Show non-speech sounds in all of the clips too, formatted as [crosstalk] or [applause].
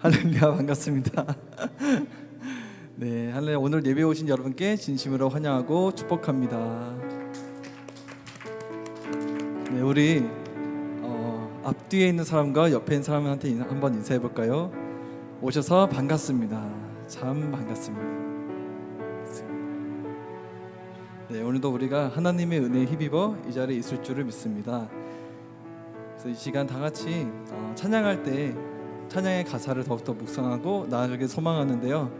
할렐루야 반갑습니다. [laughs] 네, 할렐루야 오늘 예배 오신 여러분께 진심으로 환영하고 축복합니다. 네, 우리 어, 앞뒤에 있는 사람과 옆에 있는 사람한테 인사- 한번 인사해 볼까요? 오셔서 반갑습니다. 참 반갑습니다. 네, 오늘도 우리가 하나님의 은혜에 힘입어 이 자리에 있을 줄을 믿습니다. 그래서 이 시간 다 같이 어, 찬양할 때 찬양의 가사를 더욱더 묵상하고 나아가길 소망하는데요.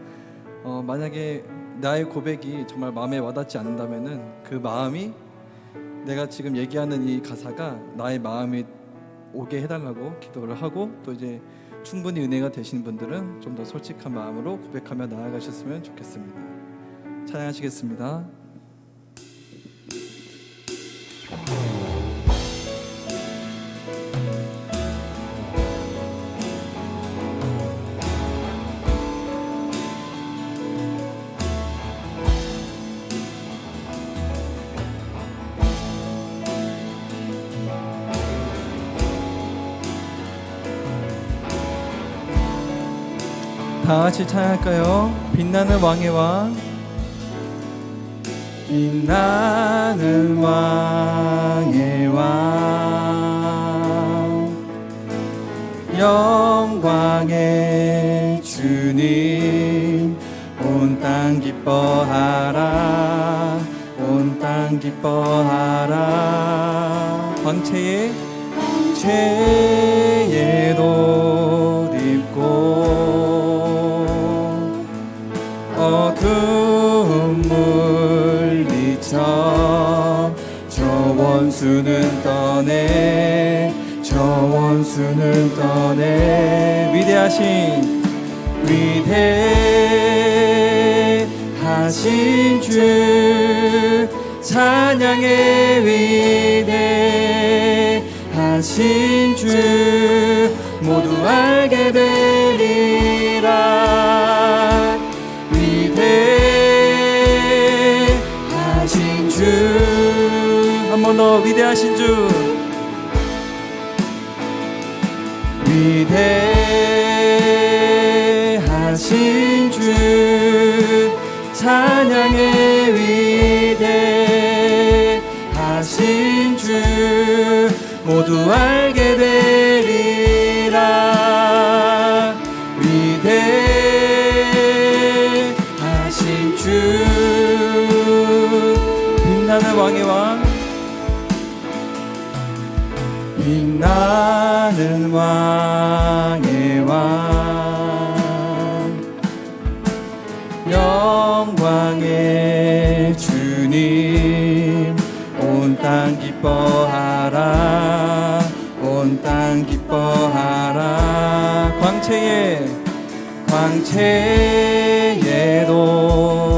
어, 만약에 나의 고백이 정말 마음에 와닿지 않는다면은 그 마음이 내가 지금 얘기하는 이 가사가 나의 마음에 오게 해달라고 기도를 하고 또 이제 충분히 은혜가 되시는 분들은 좀 더 솔직한 마음으로 고백하며 나아가셨으면 좋겠습니다. 찬양하시겠습니다. 다 같이 찬양할까요? 빛나는 왕의 왕. 빛나는 왕의 왕. 영광의 주님 온 땅 기뻐하라. 온 땅 기뻐하라. 광채에 죄의 옷 어두운 물리쳐 저 원수는 떠내 저 원수는 떠내. 위대하신 위대하신 주 찬양의 위대하신 주 모두 알게 되 위대하신 주. 위대하신 주 찬양의 위대하신 주 모두 알 기뻐하라. 온 땅 기뻐하라. 광채에 광채에 옷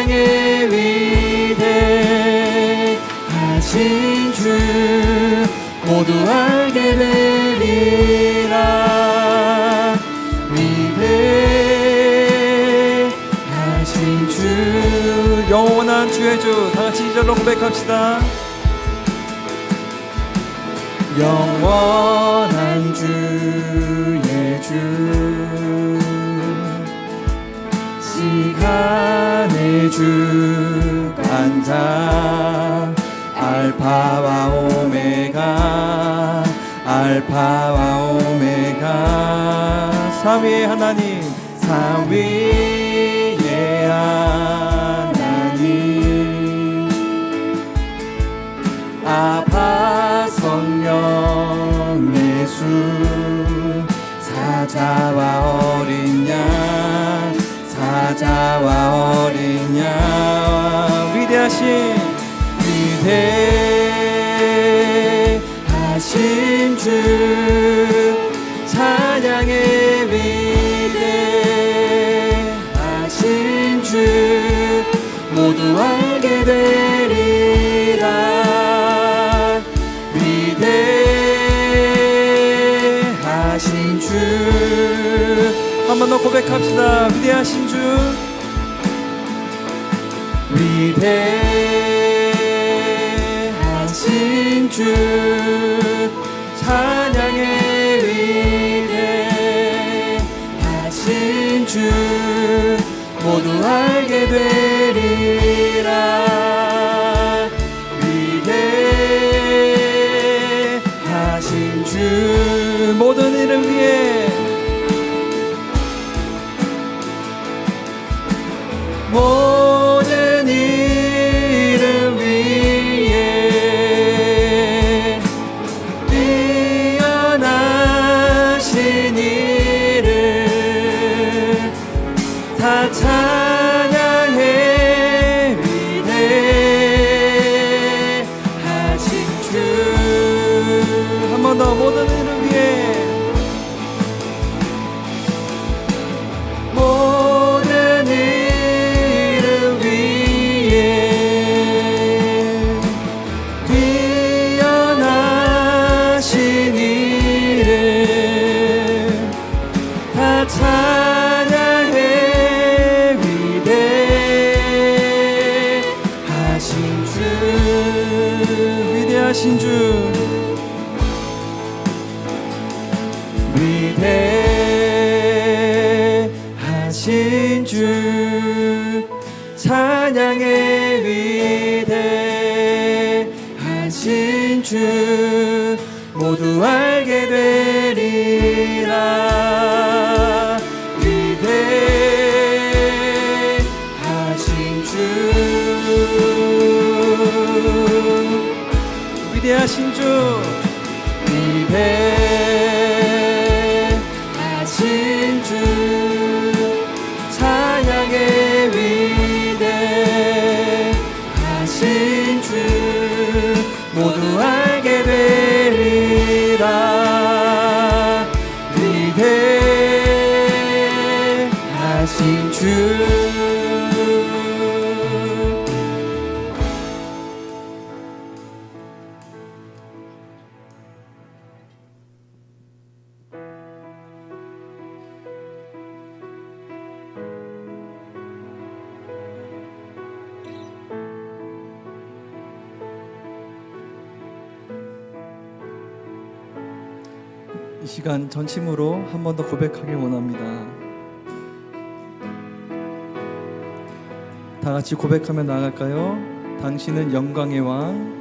찬양의 위대하신 주 모두 알게 되리라. 위대하신 주. 영원한 주의 주 다같이 이절로 고백합시다. 영원한 주의 주. 시간 주간자 알파와 오메가 알파와 오메가. 사위의 하나님 사위의 하나님. 아파 성령 예수 사자와 어린 양 사자와 어린 하신 위대하신 주 찬양의 위대 하신 주 모두 알게 되리라. 위대 하신 주. 한번 더 고백합시다. 위대하신 주 위대하신 주 찬양의 위대하신 주 모두 알게 되리라. 위대하신 주 모든 이름 위에 다 찬양해. 위대하신 주. 한 번 더 모든 이름 주 찬양의 위대하신 주 모두 알게 되리라. 위대하신 주. 위대하신 주 이 시간 전심으로 한 번 더 고백하길 원합니다. 다 같이 고백하며 나갈까요? 당신은 영광의 왕.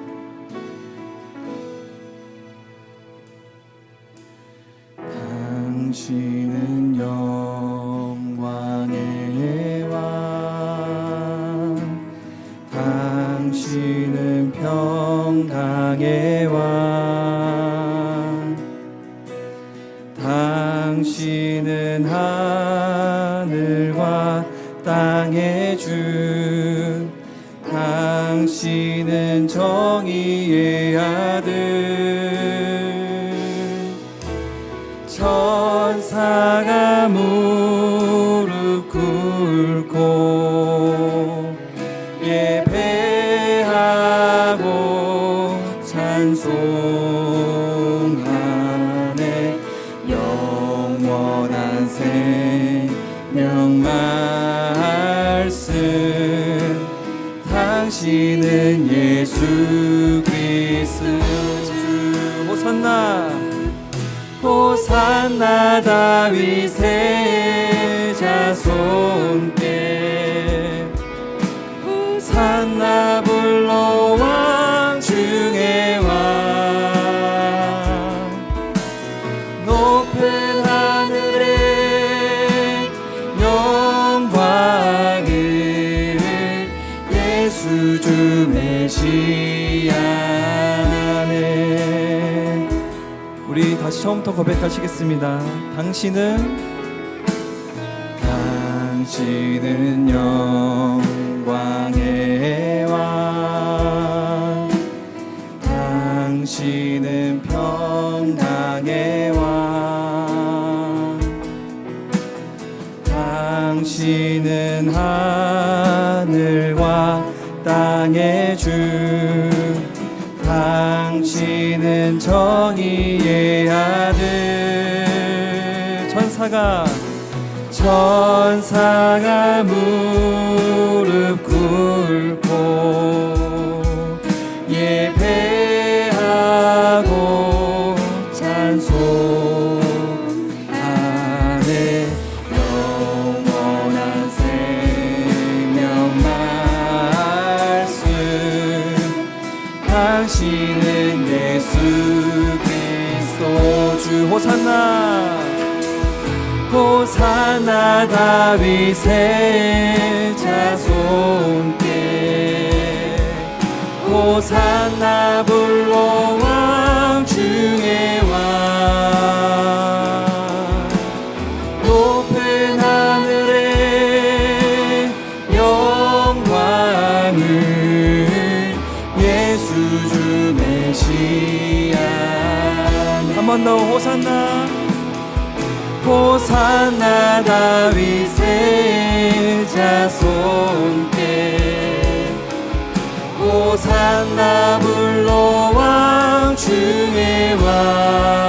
당신은 영광의 왕. 당신은 평강의 천사가 무릎 꿇고 예배하고 찬송하네 영원한 생명 말씀 당신은 예수 그리스도 호산나 호산나 다윗의 자손 다시 처음부터 고백하시겠습니다. 당신은 당신은 영광 천사가 천사가 무릎 꿇고 예배하고 찬송하네. 영원한 생명 말씀 당신은 예수 그리스도 주 호산나 호산나 다윗의 자손께. 호산나 불로 왕 중의 왕 높은 하늘에 영광을 예수 주 메시아 한 번 더 호산나 호산나 다윗의 자손께 호산나 불로왕 중의 왕